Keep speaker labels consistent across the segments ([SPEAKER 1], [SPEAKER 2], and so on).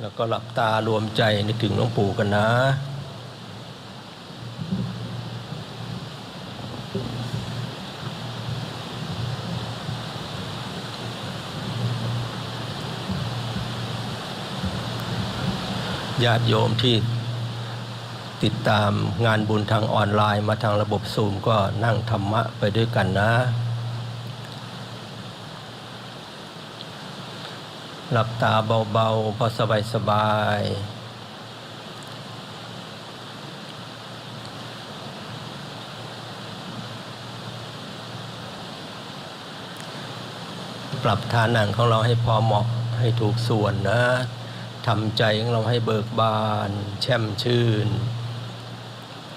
[SPEAKER 1] แล้วก็หลับตารวมใจนึกถึงหลวงปู่กันนะ ญาติโยมที่ติดตามงานบุญทางออนไลน์มาทางระบบซูมก็นั่งธรรมะไปด้วยกันนะ หลับตาเบาๆพอสบายๆ ปรับท่านั่งของเราให้พอเหมาะให้ถูกส่วนนะทำใจของเราให้เบิกบาน แช่มชื่น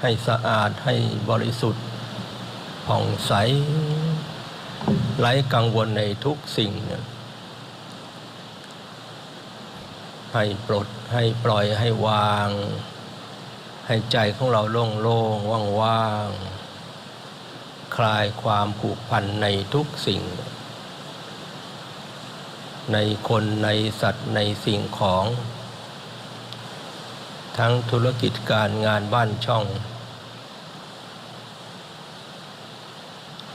[SPEAKER 1] ให้สะอาดให้บริสุทธิ์ผ่องใสไร้กังวลในทุกสิ่งเนี่ย ให้ปลดให้ปล่อยให้วาง ให้ใจของเราโล่งโล่งว่างว่างคลายความผูกพันในทุกสิ่ง ในคนในสัตว์ในสิ่งของ ทั้งธุรกิจการงานบ้านช่อง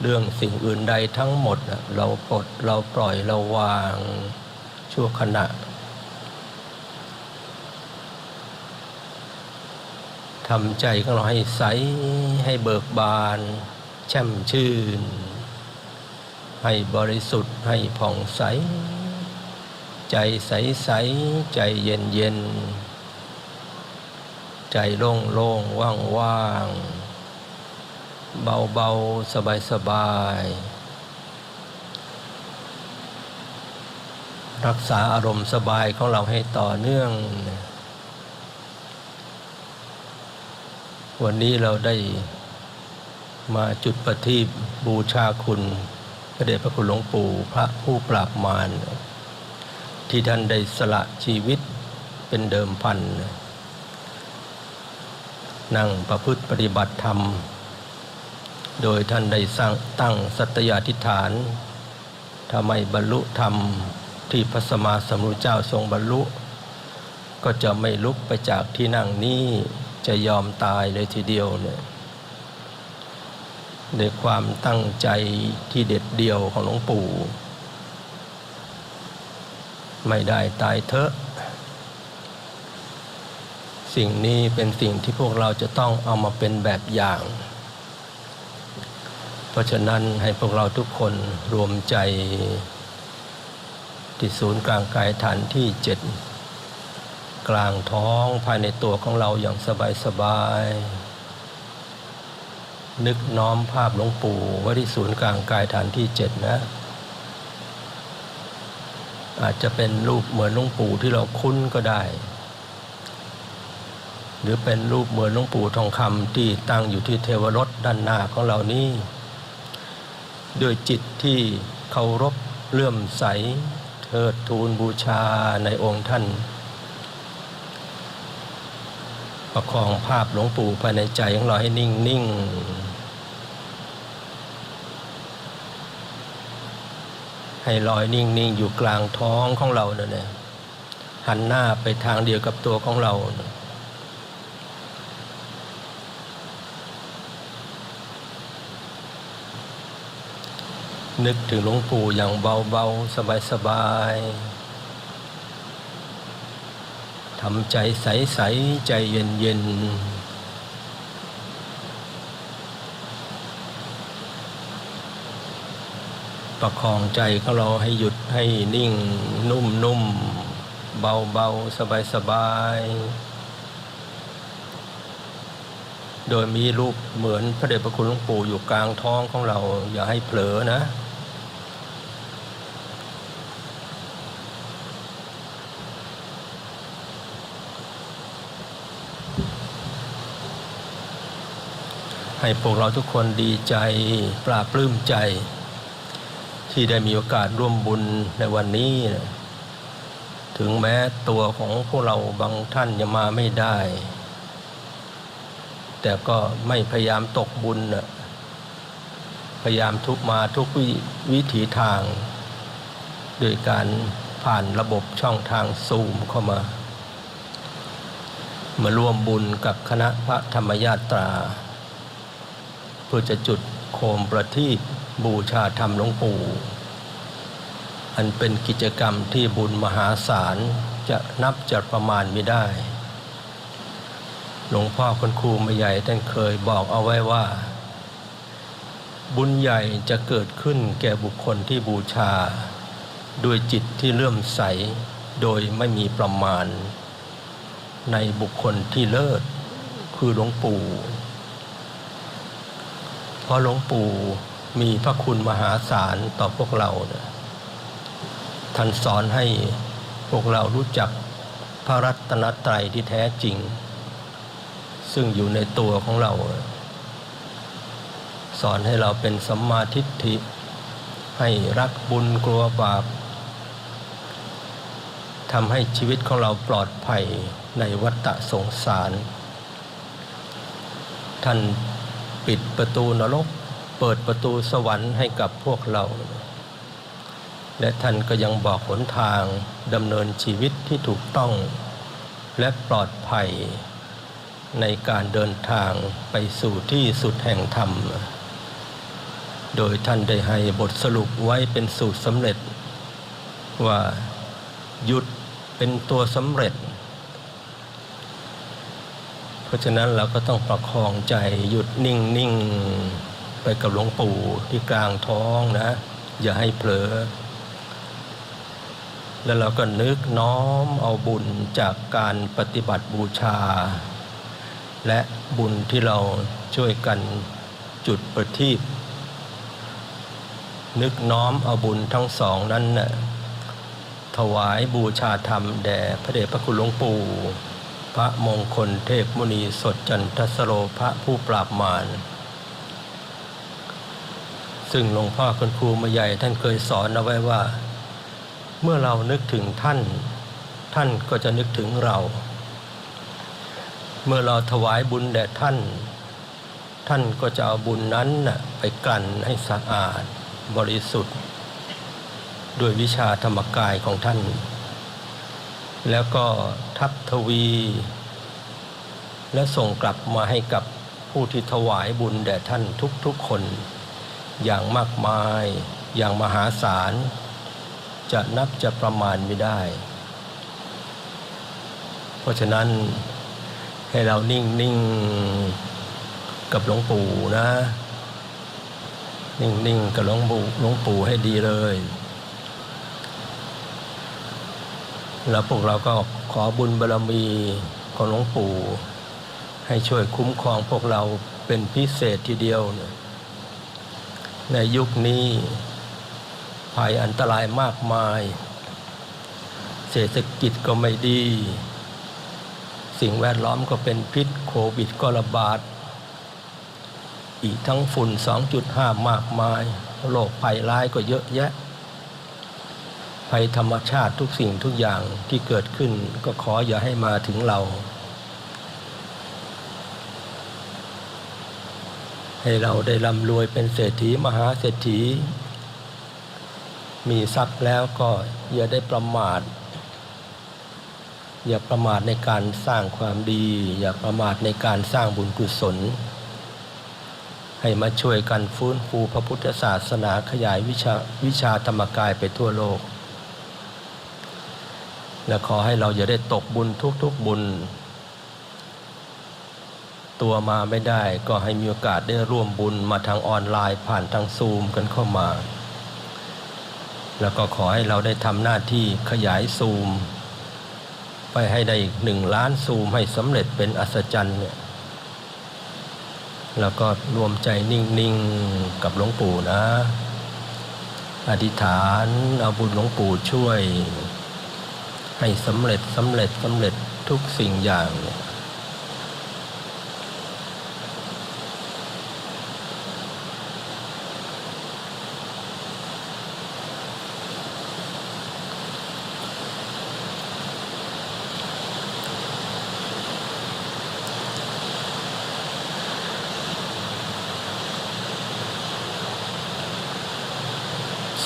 [SPEAKER 1] เรื่องสิ่งอื่นใดทั้งหมดเราปลดเราปล่อยเราวางชั่วขณะ ทำใจของเราให้ใส ให้เบิกบาน แช่มชื่น ให้บริสุทธิ์ให้ผ่องใส ใจใสใสใจเย็นเย็น ใจโล่งโล่งว่างว่างเบาเบาสบายสบาย รักษาอารมณ์สบายของเราให้ต่อเนื่อง วันนี้เราได้มาจุดประทีปบูชาคุณ พระเดชพระคุณหลวงปู่พระผู้ปราบมารที่ท่านได้สละชีวิตเป็นเดิมพัน นั่งประพฤติปฏิบัติธรรม โดยท่านได้สร้างตั้งสัตยาธิษฐานถ้าไม่บรรลุธรรมที่พระสมมาสมุทธเจ้าทรงบรรลุ ก็จะไม่ลุกไปจากที่นั่งนี้ จะยอมตายเลยทีเดียวเนี่ยด้วยความตั้งใจที่เด็ดเดียวของหลวงปู่ ไม่ได้ตายเถอะ สิ่งนี้เป็นสิ่งที่พวกเราจะต้องเอามาเป็นแบบอย่าง เพราะฉะนั้นให้พวกเราทุกคนรวมใจ ที่ศูนย์กลางกายฐานที่เจ็ด กลางท้องภายในตัวของเราอย่างสบายสบายๆนึกน้อมภาพหลวงปู่ไว้ที่ศูนย์กลางกายฐานที่เจ็ดนะ อาจจะเป็นรูปเหมือนหลวงปู่ที่เราคุ้นก็ได้ หรือเป็นรูปเหมือนหลวงปู่ทองคำที่ตั้งอยู่ที่เทวรถด้านหน้าของเรานี้ด้วยจิตที่เคารพเลื่อมใสเทิดทูนบูชาในองค์ท่าน ประคองภาพหลวงปู่ภายในใจของเราให้นิ่งนิ่งให้ลอยนิ่งนิ่งอยู่กลางท้องของเราเนี่ยหันหน้าไปทางเดียวกับตัวของเรานะนึกถึงหลวงปู่อย่างเบาๆ สบายๆ ทำใจใสๆใจเย็นๆประคองใจของเราให้หยุดให้นิ่งนุ่มๆเบาๆสบายๆโดยมีรูปเหมือนพระเดชพระคุณหลวงปู่อยู่กลางท้องของเราอย่าให้เผลอนะ ให้พวกเราทุกคนดีใจปราบปลื้มใจ ที่ได้มีโอกาสร่วมบุญในวันนี้นะถึงแม้ตัวของพวกเราบางท่านยังมาไม่ได้ แต่ก็ไม่พยายามตกบุญนะพยายามทุกมาทุกววิถีทาง โดยการผ่านระบบช่องทางซูมเข้ามา มาร่วมบุญกับคณะพระธรรมยาตรา พื่อจะจุดโคมประทีปบูชาธรรมหลวงปู่ อันเป็นกิจกรรมที่บุญมหาศาลจะนับจะประมาณไม่ได้ หลวงพ่อคนครูมาใหญ่ท่านเคยบอกเอาไว้ว่า บุญใหญ่จะเกิดขึ้นแก่บุคคลที่บูชา ด้วยจิตที่เลื่อมใสโดยไม่มีประมาณ ในบุคคลที่เลิศคือหลวงปู่ เพราะหลวงปู่มีพระคุณมหาศาลต่อพวกเราเนี่ยท่านสอนให้พวกเรารู้จักพระรัตนตรัยที่แท้จริง ซึ่งอยู่ในตัวของเรา สอนให้เราเป็นสัมมาทิฏฐิ ให้รักบุญกลัวบาปทำให้ชีวิตของเราปลอดภัยในวัฏสงสาร ท่าน ปิดประตูนรก เปิดประตูสวรรค์ให้กับพวกเรา และท่านก็ยังบอกหนทางดำเนินชีวิตที่ถูกต้อง และปลอดภัย ในการเดินทางไปสู่ที่สุดแห่งธรรม โดยท่านได้ให้บทสรุปไว้เป็นสูตรสำเร็จ ว่าหยุดเป็นตัวสำเร็จ ราะฉะนั้นเราก็ต้องประคองใจหยุดนิ่งนิ่งไปกับหลวงปู่ที่กลางท้องนะ อย่าให้เผลอ แล้วเราก็นึกน้อมเอาบุญจากการปฏิบัติบูชา และบุญที่เราช่วยกันจุดประทีปนึกน้อมเอาบุญทั้งสองนั้นน่ะถวายบูชาธรรมแด่พระเดชพระคุณหลวงปู่ พระมงคลเทพมุนีสดจันทสโรพระผู้ปราบมาร ซึ่งหลวงพ่อคุณครูมาใหญ่ท่านเคยสอนเอาไว้ว่า เมื่อเรานึกถึงท่าน ท่านก็จะนึกถึงเรา เมื่อเราถวายบุญแด่ท่าน ท่านก็จะเอาบุญนั้นน่ะไปกลั่นให้สะอาดบริสุทธิ์ ด้วยวิชาธรรมกายของท่าน แล้วก็ทับทวี และส่งกลับมาให้กับผู้ที่ถวายบุญแด่ท่านทุกๆคน อย่างมากมายอย่างมหาศาล จะนับจะประมาณไม่ได้ เพราะฉะนั้นให้เรานิ่งนิ่งกับหลวงปู่นะ นิ่งนิ่งกับหลวงปู่หลวงปู่ให้ดีเลย แล้วพวกเราก็ขอบุญบารมีของหลวงปู่ ให้ช่วยคุ้มครองพวกเราเป็นพิเศษทีเดียวเนี่ยในยุคนี้ภัยอันตรายมากมาย เศรษฐกิจก็ไม่ดี สิ่งแวดล้อมก็เป็นพิษโควิดก็ระบาด อีกทั้งฝุ่น 2.5 มากมาย โรคภัยร้ายก็เยอะแยะ ภัยธรรมชาติทุกสิ่งทุกอย่างที่เกิดขึ้นก็ขออย่าให้มาถึงเรา ให้เราได้ร่ำรวยเป็นเศรษฐีมหาเศรษฐี มีทรัพย์แล้วก็อย่าได้ประมาท อย่าประมาทในการสร้างความดี อย่าประมาทในการสร้างบุญกุศล ให้มาช่วยกันฟื้นฟูพระพุทธศาสนาขยายวิชาวิชาธรรมกายไปทั่วโลก และขอให้เราอย่าได้ตกบุญทุกๆบุญ ตัวมาไม่ได้ก็ให้มีโอกาสได้ร่วมบุญมาทางออนไลน์ผ่านทางซูมกันเข้ามา แล้วก็ขอให้เราได้ทำหน้าที่ขยายซูม ไปให้ได้อีกหนึ่งล้านซูมให้สำเร็จเป็นอัศจรรย์เนี่ยแล้วก็รวมใจนิ่งๆกับหลวงปู่นะ อธิษฐานเอาบุญหลวงปู่ช่วย ให้สำเร็จสำเร็จสำเร็จทุกสิ่งอย่างเนี่ย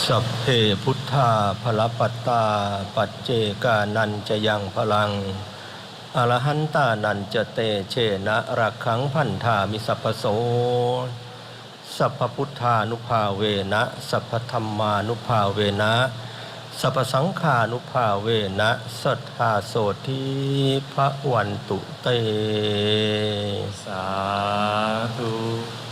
[SPEAKER 1] สัพเพพุ ทาพลปัตตา ปัจเจกานันจะยังพลัง อรหันตานันจะเตเชนะรักขังพันธามิสัพพโส สัพพุทธานุภาเวนะ สัพพธรรมานุภาเวนะ สัพสังฆานุภาเวนะสัทธาโสทีพระวันตุเต
[SPEAKER 2] สาธุ